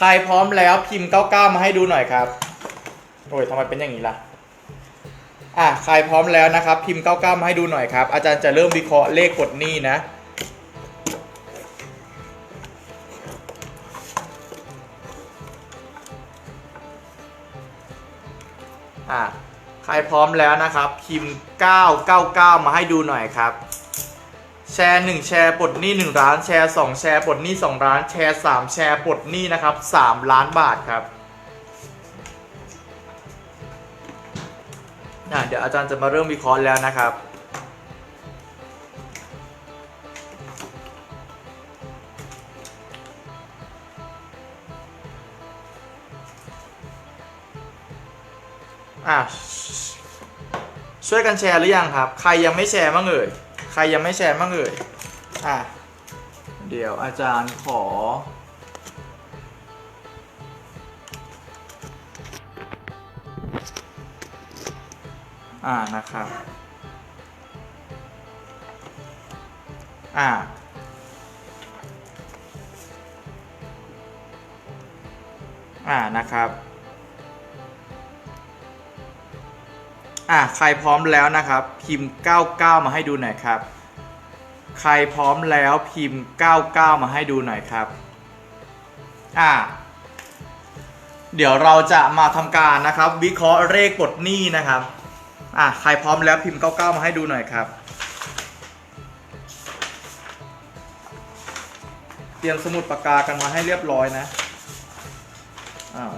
ใครพร้อมแล้วพิมพ์ 99 มาให้ดูหน่อยครับ โอ้ยทำไมเป็นอย่างนี้ล่ะ อะ ใครพร้อมแล้วนะครับ พิมพ์ 99 มาให้ดูหน่อยครับ อาจารย์จะเริ่มวิเคราะห์เลขกดหนี้นะ อะ ใครพร้อมแล้วนะครับ พิมพ์ 999 มาให้ดูหน่อยครับ แชร์1แชร์ปลดหนี้1ล้านแชร์2แชร์ปลดหนี้2ล้านแชร์3แชร์ปลดหนี้นะครับ3ล้านบาทครับอะเดี๋ยวอาจารย์จะมาเริ่มวิเคราะห์แล้วนะครับ อะช่วยกันแชร์หรือยังครับ ใครยังไม่แชร์บ้างเอ่ย ใครยังไม่แชร์บ้างเอ่ย อะ เดี๋ยวอาจารย์ขอ อ่านะครับ อ่าอ่านะครับ อะใครพร้อมแล้วนะครับ พิมพ์ 99 มาให้ดูหน่อยครับ ใครพร้อมแล้วพิมพ์ 99 มาให้ดูหน่อยครับอะเดี๋ยวเราจะมาทำการนะครับ วิเคราะห์เลขกดหนี้นะครับอะใครพร้อมแล้วพิมพ์ 99 มาให้ดูหน่อยครับ เตรียมสมุดปากกากันมาให้เรียบร้อยนะอ้าว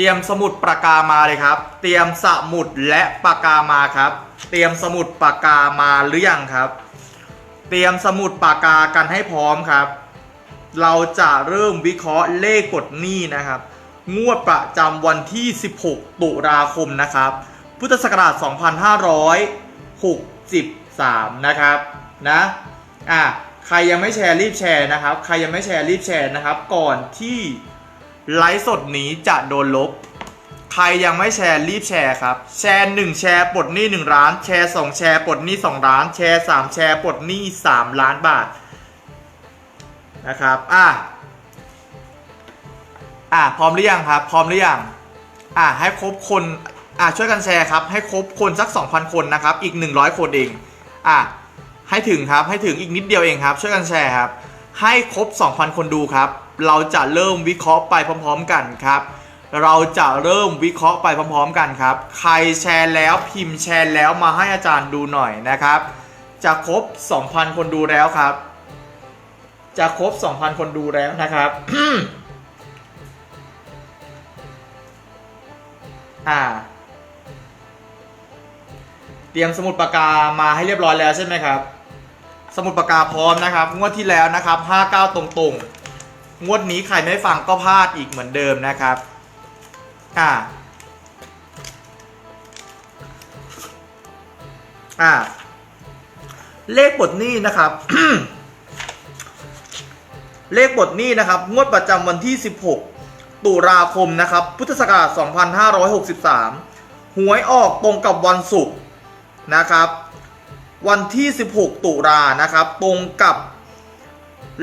รียมสมุดปากกามาเลยครับ เตรียมสมุดและปากกามาครับ เตรียมสมุดปากกามาหรือยังครับ เตรียมสมุดปากกากันให้พร้อมครับ เราจะเริ่มวิเคราะห์เลขกดหนี้นะครับ งวดประจำวันที่ 16 ตุลาคมนะครับ พุทธศักราช 2563 นะครับนะอะใครยังไม่แชร์รีบแชร์นะครับ ใครยังไม่แชร์รีบแชร์นะครับ ก่อนที่ ไลฟ์สดนี้จะโดนลบ ใครยังไม่แชร์รีบแชร์ครับ แชร์ 1 แชร์ปลดหนี้1ล้าน แชร์ 2 แชร์ปลดหนี้2ล้าน แชร์ 3 แชร์ปลดหนี้3ล้านบาทนะครับ อะ อะ พร้อมหรือยังครับ พร้อมหรือยัง อะ ให้ครบคน อะ ช่วยกันแชร์ครับ ให้ครบคนสัก 2,000 คนนะครับ อีก 100 คนเอง อะ ให้ถึงครับ ให้ถึงอีกนิดเดียวเองครับ ช่วยกันแชร์ครับ ให้ครบ 2,000 คนดูครับ เราจะเริ่มวิเคราะห์ไปพร้อม ๆ กันครับ เราจะเริ่มวิเคราะห์ไปพร้อม ๆ กันครับ ใครแชร์แล้วพิมพ์แชร์แล้วมาให้อาจารย์ดูหน่อยนะครับ จะครบ 2,000 คนดูแล้วครับ จะครบ 2,000 คนดูแล้วนะครับอ่าเตรียมสมุดปากกามาให้เรียบร้อยแล้วใช่ไหมครับ สมุดปากกาพร้อมนะครับ งวดที่แล้วนะครับ 59 ตรงๆ งวดนี้ใครไม่ฟังก็พลาดอีกเหมือนเดิมนะครับ อ่า อ่า เลขบทหนี้นะครับ เลขบทหนี้นะครับ งวดประจำวันที่ 16 ตุลาคมนะครับ พุทธศักราช 2563 หวยออกตรงกับวันศุกร์นะครับ วันที่ 16 ตุลานะครับ ตรงกับ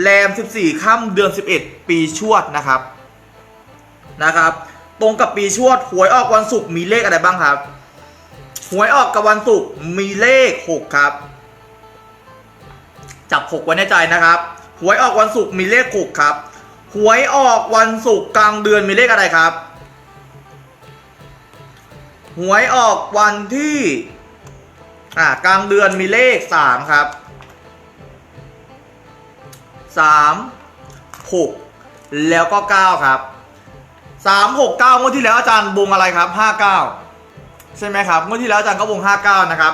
แรม 14ค่ำเดือน 11 ปีชวดนะครับนะครับ ตรงกับปีชวดหวยออกวันศุกร์มีเลขอะไรบ้างครับ หวยออกกับวันศุกร์มีเลข 6 ครับ จับ 6 ไว้ในใจนะครับ หวยออกวันศุกร์มีเลข 6 ครับ หวยออกวันศุกร์กลางเดือนมีเลขอะไรครับ หวยออกวันที่อ่ากลางเดือนมีเลข 3 ครับ 3 6 แล้วก็ 9 ครับสามหกเก้างวดที่แล้วอาจารย์วงอะไรครับห้าเก้าใช่ไหมครับงวดที่แล้วอาจารย์ก็วงห้าเก้านะครับ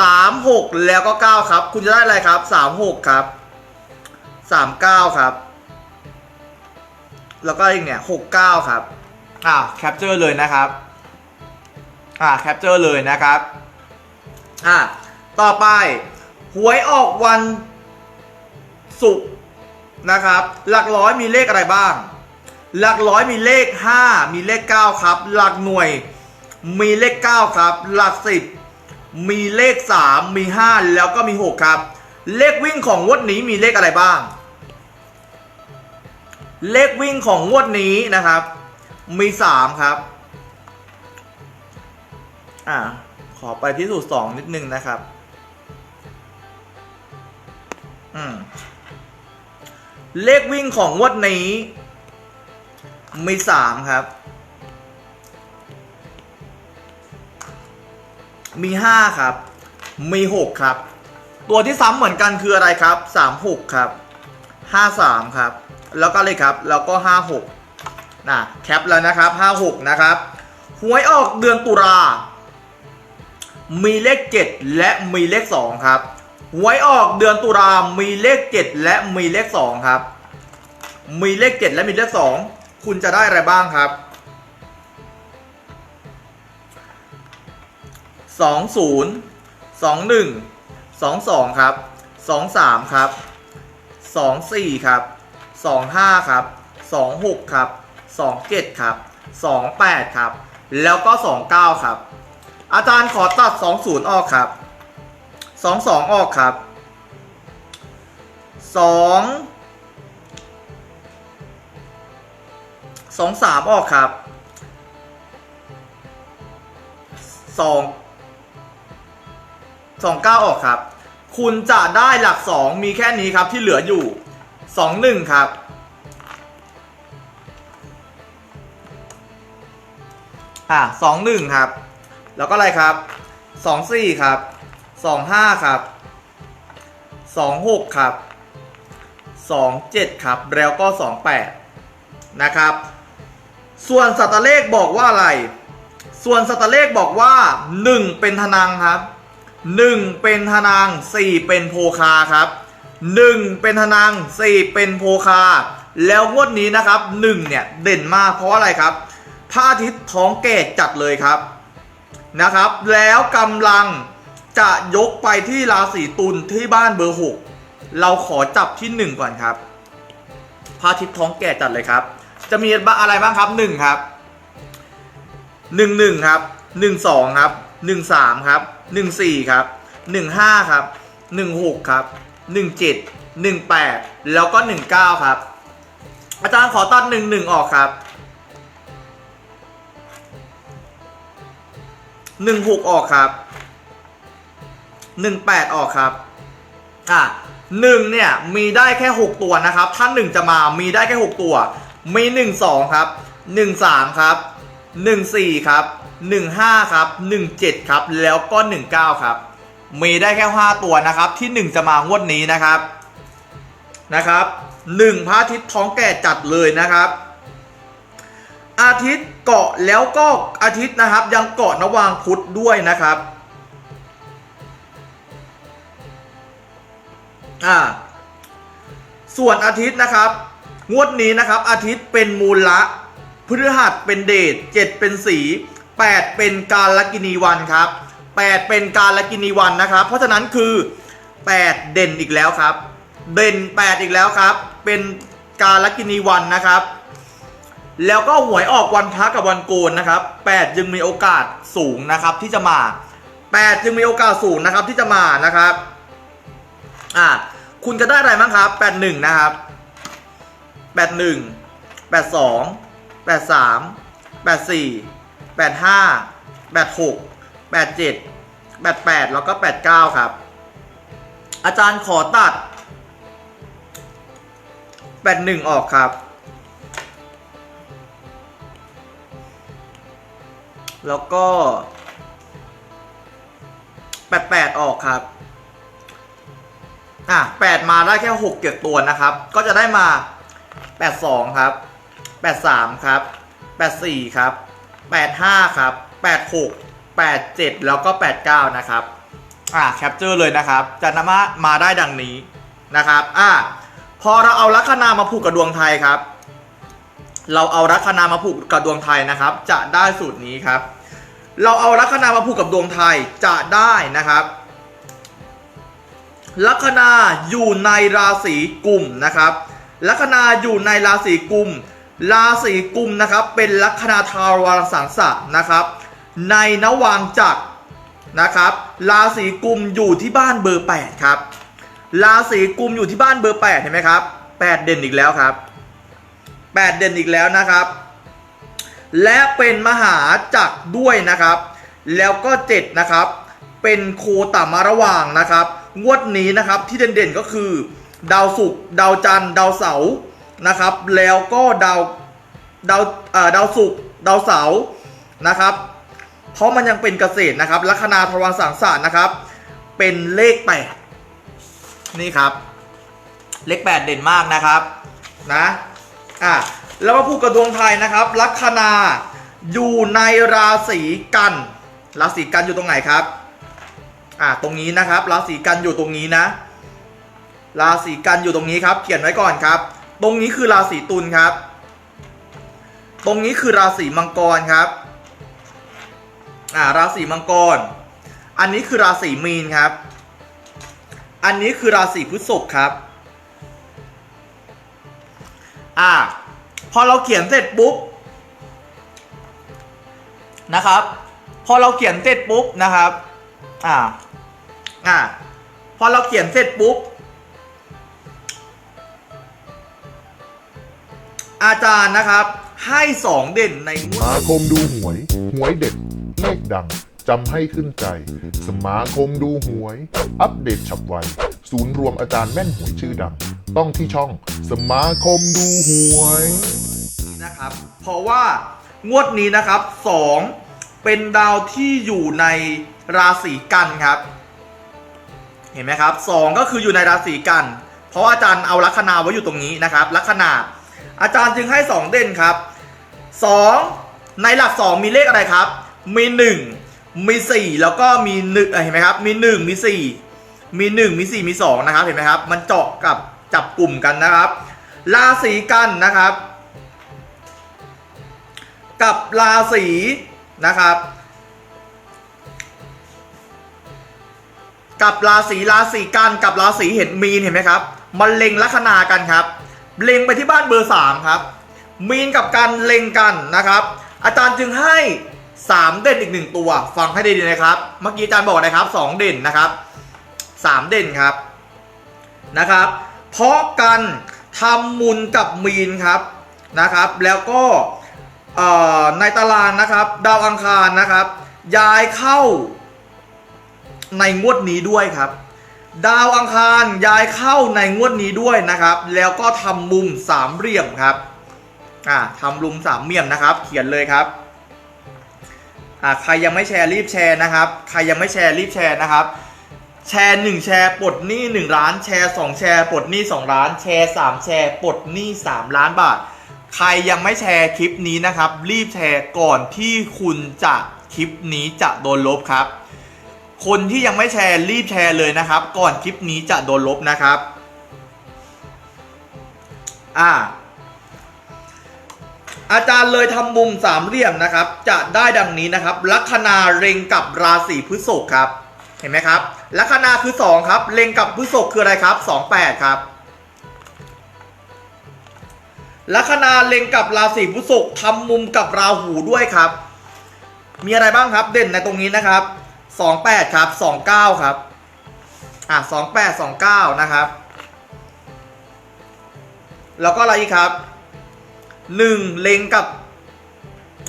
สามหกแล้วก็เก้าครับ คุณจะได้อะไรครับสามหกครับสามเก้าครับ แล้วก็อีกเนี่ยหกเก้าครับ อ่าแคปเจอร์เลยนะครับ อ่าแคปเจอร์เลยนะครับ อ่าต่อไปหวยออกวันศุกร์ นะครับ หลักร้อยมีเลขอะไรบ้าง หลักร้อยมีเลข 5 มีเลข 9 ครับ หลักหน่วยมีเลข 9 ครับ หลัก 10 มีเลข 3 มี 5 แล้วก็มี 6 ครับ เลขวิ่งของงวดนี้มีเลขอะไรบ้าง เลขวิ่งของงวดนี้นะครับ มี 3 ครับ อ่าขอไปที่สูตร2นิดนึงนะครับ อืม เลขวิ่งของงวดนี้ มีสามครับ มีห้าครับ มีหกครับ ตัวที่ซ้ำเหมือนกันคืออะไรครับสามหกครับห้าสามครับ แล้วก็เลยครับ แล้วก็ห้าหกนะแคปแล้วนะครับห้าหกนะครับหวยออกเดือนตุลามีเลขเจ็ดและมีเลขสองครับ หวยออกเดือนตุลามีเลขเจ็ดและมีเลขสองครับ มีเลขเจ็ดและมีเลขสองคุณจะได้อะไรบ้างครับสองศูนย์สองหนึ่งสองสองครับสองสามครับสองสี่ครับสองห้าครับสองหกครับสองเจ็ดครับสองแปดครับ แล้วก็สองเก้าครับ อาจารย์ขอตัดสองศูนย์ออกครับ สองสองออกครับสองสองสามออกครับสองสองเก้าออกครับ คุณจะได้หลักสองมีแค่นี้ครับที่เหลืออยู่สองหนึ่งครับอะสองหนึ่งครับ แล้วก็อะไรครับสองสี่ครับ สองห้าครับสองหกครับสองเจ็ดครับ แล้วก็สองแปดนะครับ ส่วนสัตว์เลขบอกว่าอะไร ส่วนสัตว์เลขบอกว่า1เป็นธนังครับ1เป็นธนัง4เป็นโพคาครับ1เป็นธนัง4เป็นโพคา แล้วงวดนี้นะครับ1เนี่ยเด่นมากเพราะอะไรครับพระอาทิตย์ท้องแก่จัดเลยครับนะครับ แล้วกำลัง จะยกไปที่ราศีตุลที่บ้านเบอร์6เราขอจับที่1ก่อนครับพระอาทิตย์ท้องแก่จัดเลยครับ จะมีอะไรบ้างครับ1ครับ1 1ครับ1 2ครับ1 3ครับ1 4ครับ1 5ครับ1 6ครับ1 7 1 8แล้วก็1 9ครับ อาจารย์ขอตัด1 1ออกครับ1 6ออกครับ 1 8 ออกครับ อะหนึ่งเนี่ยมีได้แค่ 6 ตัวนะครับ ถ้า 1 จะมามีได้แค่ 6 ตัว มี 1 2 ครับ 1 3 ครับ 1 4 ครับ 1 5 ครับ 1 7 ครับ แล้วก็ 1 9 ครับ มีได้แค่ 5 ตัวนะครับ ที่ 1 จะมางวดนี้นะครับ นะครับ1พระอาทิตย์ท้องแก่จัดเลยนะครับ อาทิตย์เกาะแล้วก็อาทิตย์นะครับ ยังเกาะนวางพุธด้วยนะครับ อ่า ส่วนอาทิตย์นะครับ งวดนี้นะครับ อาทิตย์เป็นมูลละพฤหัสเป็นเดชเจ็ดเป็นสีแปดเป็นการลกินีวันครับแปดเป็นการลกินีวันนะครับ เพราะฉะนั้นคือแปดเด่นอีกแล้วครับ เด่นแปดอีกแล้วครับ เป็นการลกินีวันนะครับ แล้วก็หวยออกวันพระกับวันโกนนะครับแปดจึงมีโอกาสสูงนะครับที่จะมาแปดจึงมีโอกาสสูงนะครับที่จะมานะครับ อ่า คุณจะได้อะไรบ้างครับแปดหนึ่งนะครับแปดหนึ่งแปดสองแปดสามแปดสี่แปดห้าแปดหกแปดเจ็ดแปดแปดแล้วก็แปดเก้าครับ อาจารย์ขอตัดแปดหนึ่งออกครับ แล้วก็แปดแปดออกครับ มาได้แค่หกเจ็ดตัวนะครับ ก็จะได้มาแปดสองครับแปดสามครับแป84 ครับ 85 ครับ 86 87 แล้วก็ 89 นะครับ อ่าแคปเจอร์เลยนะครับ จะนำมามาได้ดังนี้นะครับ อ่า พอเราเอาลัคนามาผูกกับดวงไทยครับ เราเอาลัคนามาผูกกับดวงไทยนะครับ จะได้สูตรนี้ครับ เราเอาลัคนามาผูกกับดวงไทยจะได้นะครับ ลัคนาอยู่ในราศีกุมนะครับลัคนาอยู่ในราศีกุม ราศีกุมนะครับเป็นลัคนาทาวารสังสะนะครับในนวางจักรนะครับราศีกุมอยู่ที่บ้านเบอร์8ครับราศีกุมอยู่ที่บ้านเบอร์8เห็นไหมครับ8 เด่นอีกแล้วครับ 8 เด่นอีกแล้วนะครับ และเป็นมหาจักรด้วยนะครับ แล้วก็ 7 นะครับ เป็นโคตามาระว่างนะครับ งวดนี้นะครับที่เด่นๆก็คือ ดาวศุกร์ดาวจันทร์ดาวเสาร์นะครับ แล้วก็ดาวดาวดาวศุกร์ดาวเสาร์นะครับ เพราะมันยังเป็นเกษตรนะครับลัคนาทวารสังสารนะครับ เป็นเลข8นี่ครับ เลข8เด่นมากนะครับนะอะแล้วมาพูดกับดวงไทยนะครับ ลัคนาอยู่ในราศีกัน ราศีกันอยู่ตรงไหนครับ อ่าตรงนี้นะครับราศีกันอยู่ตรงนี้นะ ราศีกันอยู่ตรงนี้ครับ เขียนไว้ก่อนครับ ตรงนี้คือราศีตุลครับ ตรงนี้คือราศีมังกรครับอ่าราศีมังกร อันนี้คือราศีมีนครับ อันนี้คือราศีพฤษภครับอ่าพอเราเขียนเสร็จปุ๊บนะครับ พอเราเขียนเสร็จปุ๊บนะครับ อ่า อ่าพอเราเขียนเสร็จปุ๊บ อาจารย์นะครับ ให้สองเด่นในงสวดมาคมดูหวย หวยเด็ดเลขดัง จำให้ขึ้นใจ สมาคมดูหวย อัปเดตฉับไว ศูนย์รวมอาจารย์แม่นหวยชื่อดัง ต้องที่ช่อง สมาคมดูหวยนะครับ เพราะว่างวดนี้นะครับสองเป็นดาวที่อยู่ในราศีกันครับ เห็นไหมครับสองก็คืออยู่ในราศีกัน เพราะว่าอาจารย์เอาลัคนาไว้อยู่ตรงนี้นะครับ ลัคนา อาจารย์จึงให้สองเด่นครับสองในหลักสองมีเลขอะไรครับ มีหนึ่งมีสี่แล้วก็มีหนึ่งเห็นไหมครับ มีหนึ่งมีสี่มีหนึ่งมีสี่มีสองนะครับ เห็นไหมครับ มันเจาะกับจับกลุ่มกันนะครับ ราศีกันนะครับ กับราศีนะครับ กับราศีราศีกันกับราศีเห็นมีนเห็นไหมครับมันเล็งลัคนากันครับ เล็งไปที่บ้านเบอร์สามครับ มีนกับกันเล็งกันนะครับ อาจารย์จึงให้สามเด่นอีกหนึ่งตัว ฟังให้ดีๆนะครับ เมื่อกี้อาจารย์บอกนะครับสองเด่นนะครับสามเด่นครับนะครับ เพราะกันทำมุนกับมีนครับนะครับ แล้วก็ในตารางนะครับ ดาวอังคารนะครับ ย้ายเข้า ในงวดนี้ด้วยครับ ดาวอังคารย้ายเข้าในงวดนี้ด้วยนะครับ แล้วก็ทำมุมสามเหลี่ยมครับอ่าทำมุมสามเหลี่ยมนะครับ เขียนเลยครับอ่าใครยังไม่แชร์รีบแชร์นะครับ ใครยังไม่แชร์รีบแชร์นะครับแชร์1แชร์ปลดหนี้1ล้านแชร์2แชร์ปลดหนี้2ล้านแชร์3แชร์ปลดหนี้3ล้านบาท ใครยังไม่แชร์คลิปนี้นะครับ รีบแชร์ก่อนที่คุณจะคลิปนี้จะโดนลบครับ คนที่ยังไม่แชร์รีบแชร์เลยนะครับ ก่อนคลิปนี้จะโดนลบนะครับ อ่า อาจารย์เลยทำมุมสามเหลี่ยมนะครับ จะได้ดังนี้นะครับ ลัคนาเล็งกับราศีพฤษภครับ เห็นไหมครับ ลัคนาคือ 2 ครับเล็งกับพฤษภคืออะไรครับ 28 ครับลัคนาเล็งกับราศีพฤษภทำมุมกับราหูด้วยครับ มีอะไรบ้างครับเด่นในตรงนี้นะครับ 28ครับ29ครับ อะ28 29นะครับ แล้วก็อะไรอีกครับ1เล็งกับ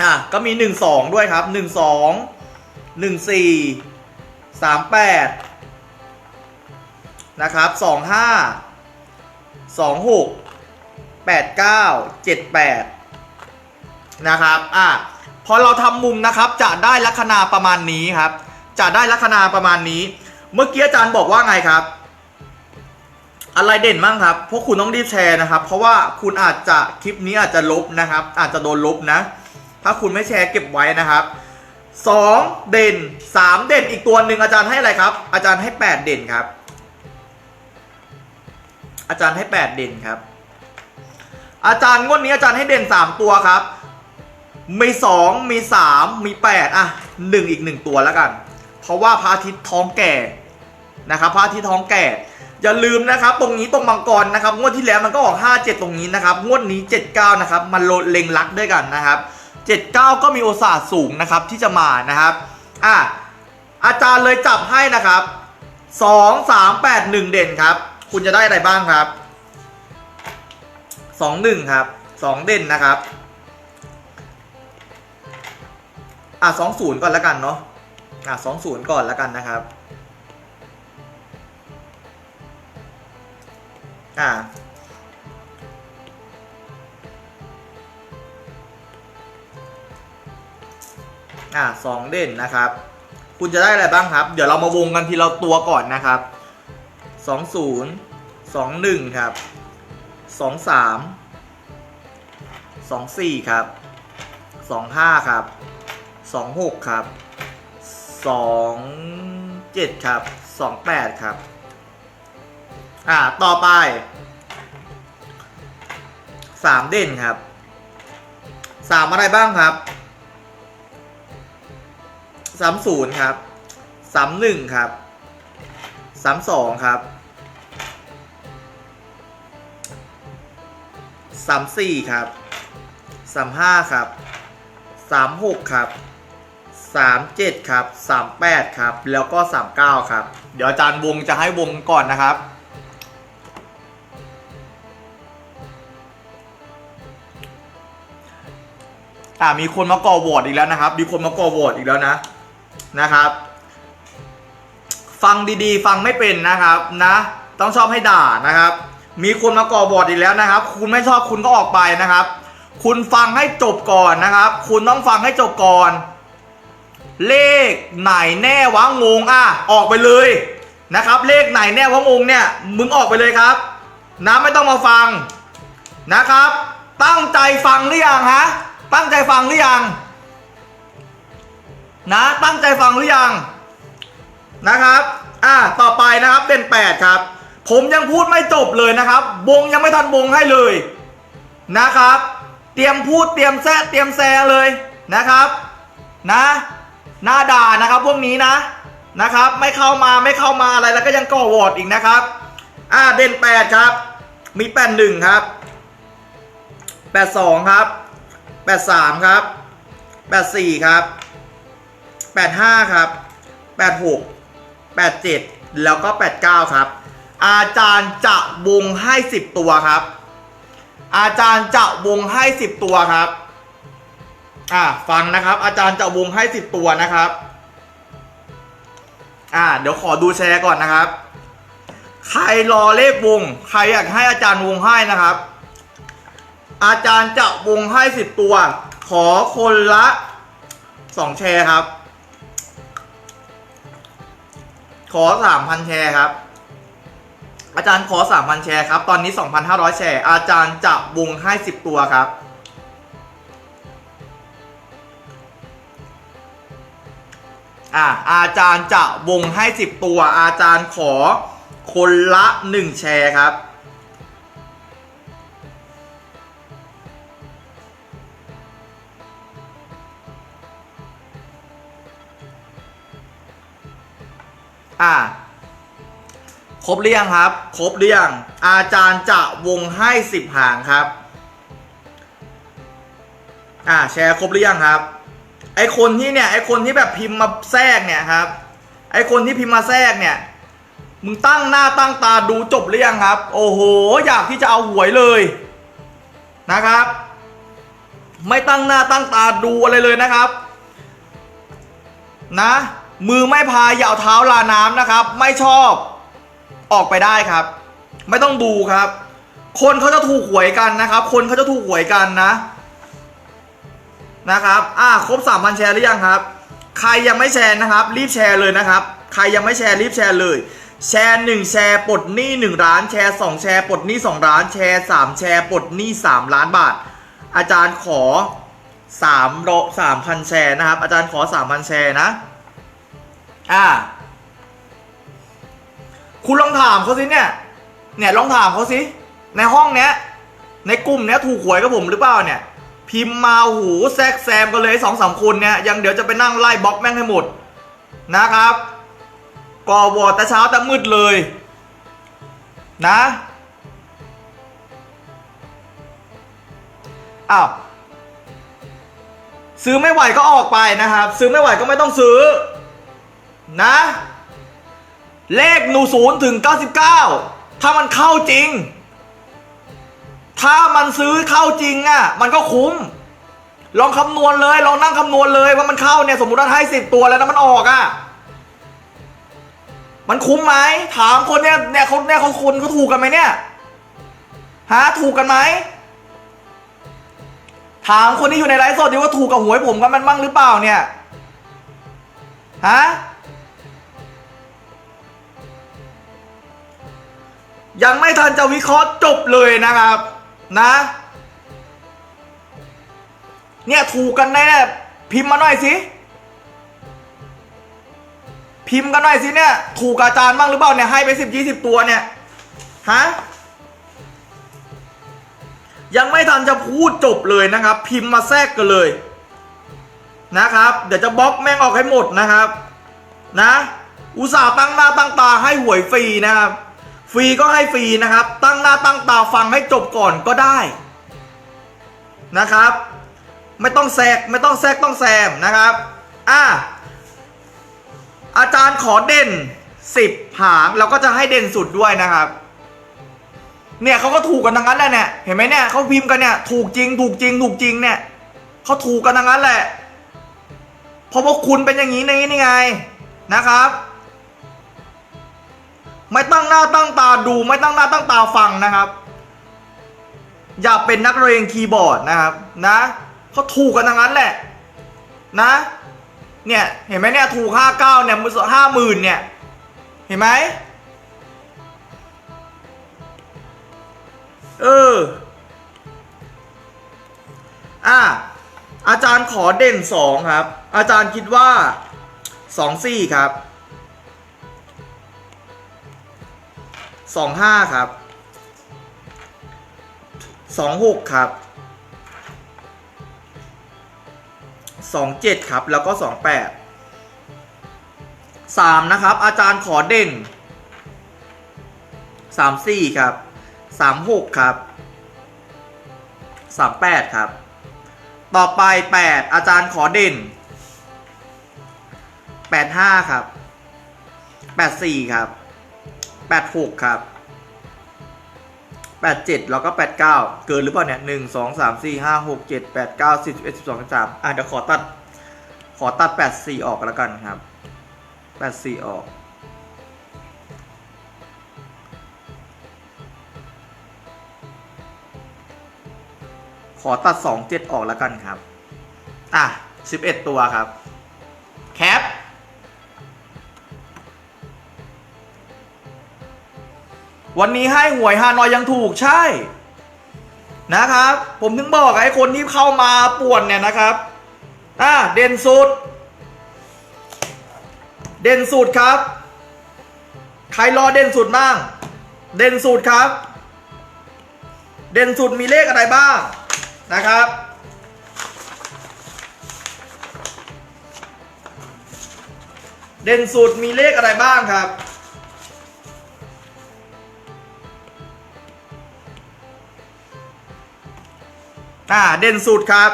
อะก็มี1 2ด้วยครับ1 2 1 4 38นะครับ25 26 89 78นะครับ อะพอเราทำมุมนะครับ จะได้ลัคนาประมาณนี้ครับ จะได้ลัคนาประมาณนี้ เมื่อกี้อาจารย์บอกว่าไงครับ อะไรเด่นบ้างครับ พวกคุณต้องรีบแชร์นะครับ เพราะว่าคุณอาจจะคลิปนี้อาจจะลบนะครับ อาจจะโดนลบนะ ถ้าคุณไม่แชร์เก็บไว้นะครับสองเด่นสามเด่นอีกตัวหนึ่งอาจารย์ให้อะไรครับ อาจารย์ให้แปดเด่นครับ อาจารย์ให้แปดเด่นครับ อาจารย์งวดนี้อาจารย์ให้เด่นสามตัวครับ มีสองมีสามมีแปดอะหนึ่งอีกหนึ่งตัวแล้วกัน เพราะว่าพระอาทิตย์ท้องแก่นะครับพระอาทิตย์ท้องแก่ อย่าลืมนะครับ ตรงนี้ตรงมังกรนะครับงวดที่แล้วมันก็ออก 57 ตรงนี้นะครับงวดนี้ 79 นะครับมันโลเล็งลักด้วยกันนะครับ 79 ก็มีโอกาสสูงนะครับที่จะมานะครับอะอาจารย์เลยจับให้นะครับ 2 3 8 1 เด่นครับ คุณจะได้อะไรบ้างครับ 2 1 ครับ 2 เด่นนะครับอะ20 ก่อนแล้วกันเนาะ อะ20ก่อนแล้วกันนะครับ อ่าอ่าสองเด่นนะครับ คุณจะได้อะไรบ้างครับ เดี๋ยวเรามาวงกันทีละตัวก่อนนะครับสองศูนย์สองหนึ่งครับสองสามสองสี่ครับสองห้าครับสองหกครับ สองเจ็ดครับสองแปดครับ อ่า ต่อไปสามเด่นครับสามอะไรบ้างครับสามศูนย์ครับสามหนึ่งครับสามสองครับสามสี่ครับสามห้าครับสามหกครับ สามเจ็ดครับสามแปดครับ แล้วก็สามเก้าครับ เดี๋ยวอาจารย์วงจะให้วงก่อนนะครับ อ่ามีคนมาก่อวอดอีกแล้วนะครับ มีคนมาก่อวอดอีกแล้วนะนะครับ ฟังดีๆ ฟังไม่เป็นนะครับนะ ต้องชอบให้ด่านะครับ มีคนมาก่อวอดอีกแล้วนะครับ คุณไม่ชอบคุณก็ออกไปนะครับ คุณฟังให้จบก่อนนะครับ คุณต้องฟังให้จบก่อน เลขไหนแน่วะงงอะออกไปเลยนะครับ เลขไหนแน่วะงงเนี่ยมึงออกไปเลยครับนะไม่ต้องมาฟังนะครับ ตั้งใจฟังหรือยังฮะตั้งใจฟังหรือยังนะตั้งใจฟังหรือยังนะครับอะต่อไปนะครับเป็น 8 ครับ ผมยังพูดไม่จบเลยนะครับวงยังไม่ทันวงให้เลยนะครับ เตรียมพูดเตรียมแซะเตรียมแซงเลยนะครับ นะ หน้าด่านะครับพวกนี้นะนะครับ ไม่เข้ามาไม่เข้ามาอะไรแล้วก็ยังก่อวอร์ดอีกนะครับ อ่าเด่นแปดครับ มีแปดหนึ่งครับแปดสองครับแปดสามครับแปดสี่ครับแปดห้าครับแปดหกแปดเจ็ดแล้วก็แปดเก้าครับ อาจารย์จะวงให้สิบตัวครับ อาจารย์จะวงให้สิบตัวครับ อ่าฟังนะครับ อาจารย์จะวงให้สิบตัวนะครับ อ่า เดี๋ยวขอดูแชร์ก่อนนะครับ ใครรอเลขวง ใครอยากให้อาจารย์วงให้นะครับ อาจารย์จะวงให้สิบตัว ขอคนละสองแชร์ครับ ขอสามพันแชร์ครับ อาจารย์ขอสามพันแชร์ครับ ตอนนี้สองพันห้าร้อยแชร์ อาจารย์จะวงให้สิบตัวครับ อ่าอาจารย์จะวงให้ 10 ตัว อาจารย์ขอคนละ 1 แชร์ครับ อ่าครบหรือยังครับ ครบหรือยังอาจารย์จะวงให้ 10 หางครับ อ่าแชร์ครบหรือยังครับ ไอคนที่เนี่ยไอคนที่แบบพิมพ์มาแทรกเนี่ยครับ ไอคนที่พิมพ์มาแทรกเนี่ย มึงตั้งหน้าตั้งตาดูจบหรือยังครับ โอ้โห อยากที่จะเอาหวยเลยนะครับ ไม่ตั้งหน้าตั้งตาดูอะไรเลยนะครับ นะ มือไม่พายอย่าเอาเท้าลาน้ำนะครับ ไม่ชอบออกไปได้ครับ ไม่ต้องดูครับ คนเขาจะถูกหวยกันนะครับ คนเขาจะถูกหวยกันนะ นะครับ อ่าครบ3,000แชร์หรือยังครับ ใครยังไม่แชร์นะครับ รีบแชร์เลยนะครับ ใครยังไม่แชร์รีบแชร์เลย แชร์1แชร์ปลดหนี้1ล้าน แชร์2แชร์ปลดหนี้2ล้าน แชร์3แชร์ปลดหนี้3ล้านบาท อาจารย์ขอสามโรสามพันแชร์นะครับ อาจารย์ขอสามพันแชร์นะ อ่า คุณลองถามเขาสิเนี่ย เนี่ยลองถามเขาสิ ในห้องเนี้ย ในกลุ่มเนี้ยถูกหวยกับผมหรือเปล่าเนี่ย พิมพ์มาหูแซกแซมกันเลยสองสามคนเนี่ยยังเดี๋ยวจะไปนั่งไล่บล็อกแม่งให้หมดนะครับก่อวอร์แต่เช้าแต่มืดเลย นะอ้าวซื้อไม่ไหวก็ออกไปนะครับ ซื้อไม่ไหวก็ไม่ต้องซื้อ นะ เลขหนูศูนย์ถึง 99 ถ้ามันเข้าจริง ถ้ามันซื้อเข้าจริงอะ มันก็คุ้ม ลองคำนวณเลย ลองนั่งคำนวณเลยว่ามันเข้าเนี่ย สมมติว่าให้สิบตัวแล้วนะมันออกอะ มันคุ้มไหมถามคนเนี่ยเนี่ยเขาเนี่ยเขาคนเขาถูกกันไหมเนี่ยฮะถูกกันไหมถามคนที่อยู่ในไลฟ์สดดิว่าถูกกับหวยผมกันมันบ้างหรือเปล่าเนี่ยฮะยังไม่ทันจะวิเคราะห์จบเลยนะครับ นะ เนี่ยถูกกันแน่ พิมพ์มาหน่อยสิ พิมพ์กันหน่อยสิเนี่ย ถูกอาจารย์บ้างหรือเปล่าเนี่ยให้ไปสิบยี่สิบตัวเนี่ย ฮะ ยังไม่ทันจะพูดจบเลยนะครับ พิมพ์มาแทรกกันเลย นะครับ เดี๋ยวจะบล็อกแม่งออกให้หมดนะครับ นะ อุตส่าห์ตั้งหน้าตั้งตาให้หวยฟรีนะครับ ฟรีก็ให้ฟรีนะครับ ตั้งหน้าตั้งตาฟังให้จบก่อนก็ได้นะครับ ไม่ต้องแทรกไม่ต้องแทรกต้องแซมนะครับอะอาจารย์ขอเด่นสิบหางเราก็จะให้เด่นสุดด้วยนะครับ เนี่ยเขาก็ถูกกันทั้งนั้นแหละเนี่ยเห็นไหมเนี่ยเขาพิมพ์กันเนี่ยถูกจริง ถูกจริง ถูกจริงเนี่ยเขาถูกกันทั้งนั้นแหละเพราะพวกคุณเป็นอย่างนี้นี่ไงนะครับ ไม่ตั้งหน้าตั้งตาดูไม่ตั้งหน้าตั้งตาฟังนะครับ อย่าเป็นนักเรียนคีย์บอร์ดนะครับนะเขาถูกกันทั้งนั้นแหละนะ เนี่ยเห็นไหมเนี่ยถูกห้าเก้าเนี่ยมือห้าหมื่นเนี่ยเห็นไหมเอออะอาจารย์ขอเด่นสองครับ อาจารย์คิดว่าสองสี่ครับ สองห้าครับสองหกครับสองเจ็ดครับแล้วก็สองแปดสามนะครับ อาจารย์ขอเด่นสามสี่ครับสามหกครับสามแปดครับ ต่อไปแปดอาจารย์ขอเด่นแปดห้าครับแปดสี่ครับ แปดหกครับแปดเจ็ดแล้วก็แปดเก้าเกินหรือเปล่าเนี่ยหนึ่งสองสามสี่ห้าหกเจ็ดแปดเก้าสิบเอ็ดสิบสองสิบสามอะ เดี๋ยวขอตัด ขอตัดแปดสี่ออกแล้วกันครับแปดสี่ออกขอตัดสองเจ็ดออกแล้วกันครับ อะสิบเอ็ดตัวครับ แคป วันนี้ให้หวยฮานอยยังถูกใช่ นะครับ ผมถึงบอกไอ้คนที่เข้ามาป่วนเนี่ยนะครับอะเด่นสุด เด่นสุดครับ ใครรอเด่นสุดบ้าง เด่นสุดครับ เด่นสุดมีเลขอะไรบ้างนะครับเด่นสุดมีเลขอะไรบ้างครับ อ่าเด่นสุดครับ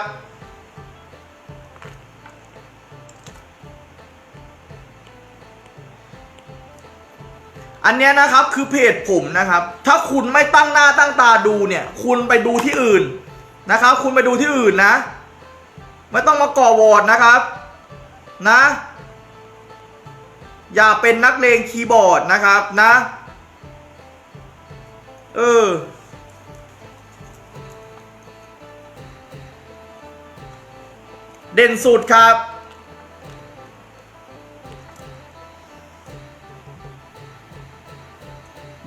อันเนี้ยนะครับคือเพจผมนะครับ ถ้าคุณไม่ตั้งหน้าตั้งตาดูเนี่ย คุณไปดูที่อื่นนะครับ คุณไปดูที่อื่นนะ ไม่ต้องมาก่อวอร์ดนะครับนะ อย่าเป็นนักเลงคีย์บอร์ดนะครับนะ เออ เด่นสุดครับ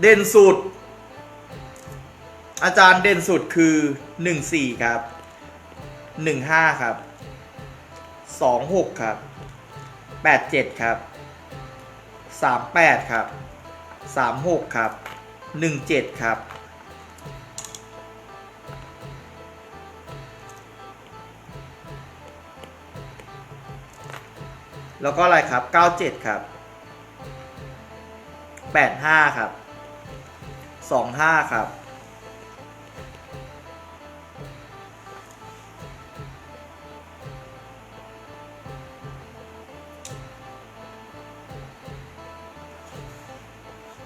เด่นสุด อาจารย์เด่นสุดคือ 1 4 ครับหนึ่งห้าครับสองหกครับแปดเจ็ดครับสามแปดครับสามหกครับหนึ่งเจ็ดครับ แล้วก็อะไรครับ 97 ครับ 85 ครับ 25 ครับ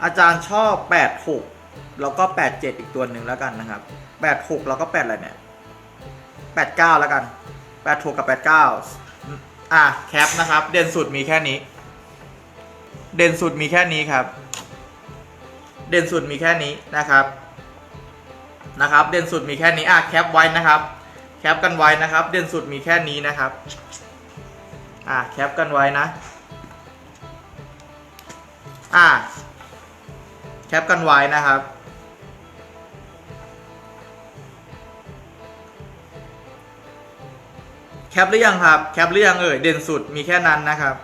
อาจารย์ชอบ 86 แล้วก็ 87 อีกตัวหนึ่งแล้วกันนะครับ 86 แล้วก็ 8 อะไรเนี่ย 89 แล้วกัน 86 กับ 89 อะแคปนะครับ เด่นสุดมีแค่นี้ เด่นสุดมีแค่นี้ครับ เด่นสุดมีแค่นี้นะครับ นะครับ เด่นสุดมีแค่นี้อะแคปไว้นะครับ แคปกันไว้นะครับ เด่นสุดมีแค่นี้นะครับ อะแคปกันไว้นะ อะแคปกันไว้นะครับ ปหรือยังครับ แคปหรือยังเอ่ย เด่นสุดมีแค่นั้นนะครับ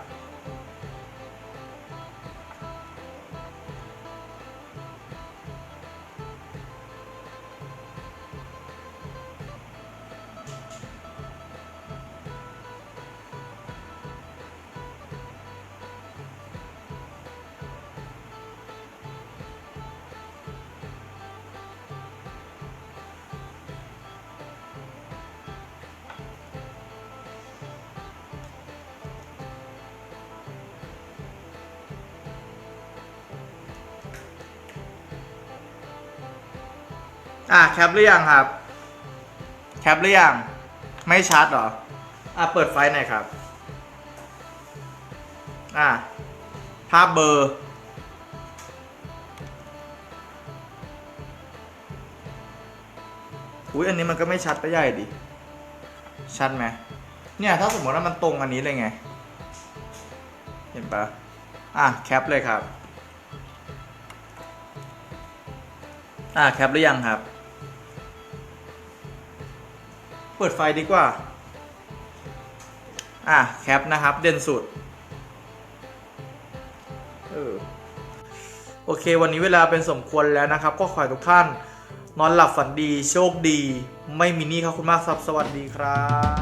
อะแคปหรือยังครับ แคปหรือยังไม่ชัดเหรอ อะเปิดไฟหน่อยครับ อะภาพเบอร์อุ้ยอันนี้มันก็ไม่ชัดไปใหญ่ดิ ชัดไหมเนี่ยถ้าสมมติว่ามันตรงอันนี้เลยไง เห็นปะอะแคปเลยครับ อะแคปหรือยังครับ ปิดไฟดีกว่า อะ แคปนะครับ เด่นสุด เออ โอเค วันนี้เวลาเป็นสมควรแล้วนะครับ ก็ขอให้ทุกท่าน นอนหลับฝันดี โชคดี ไม่มีหนี้ครับคุณมากครับ สวัสดีครับ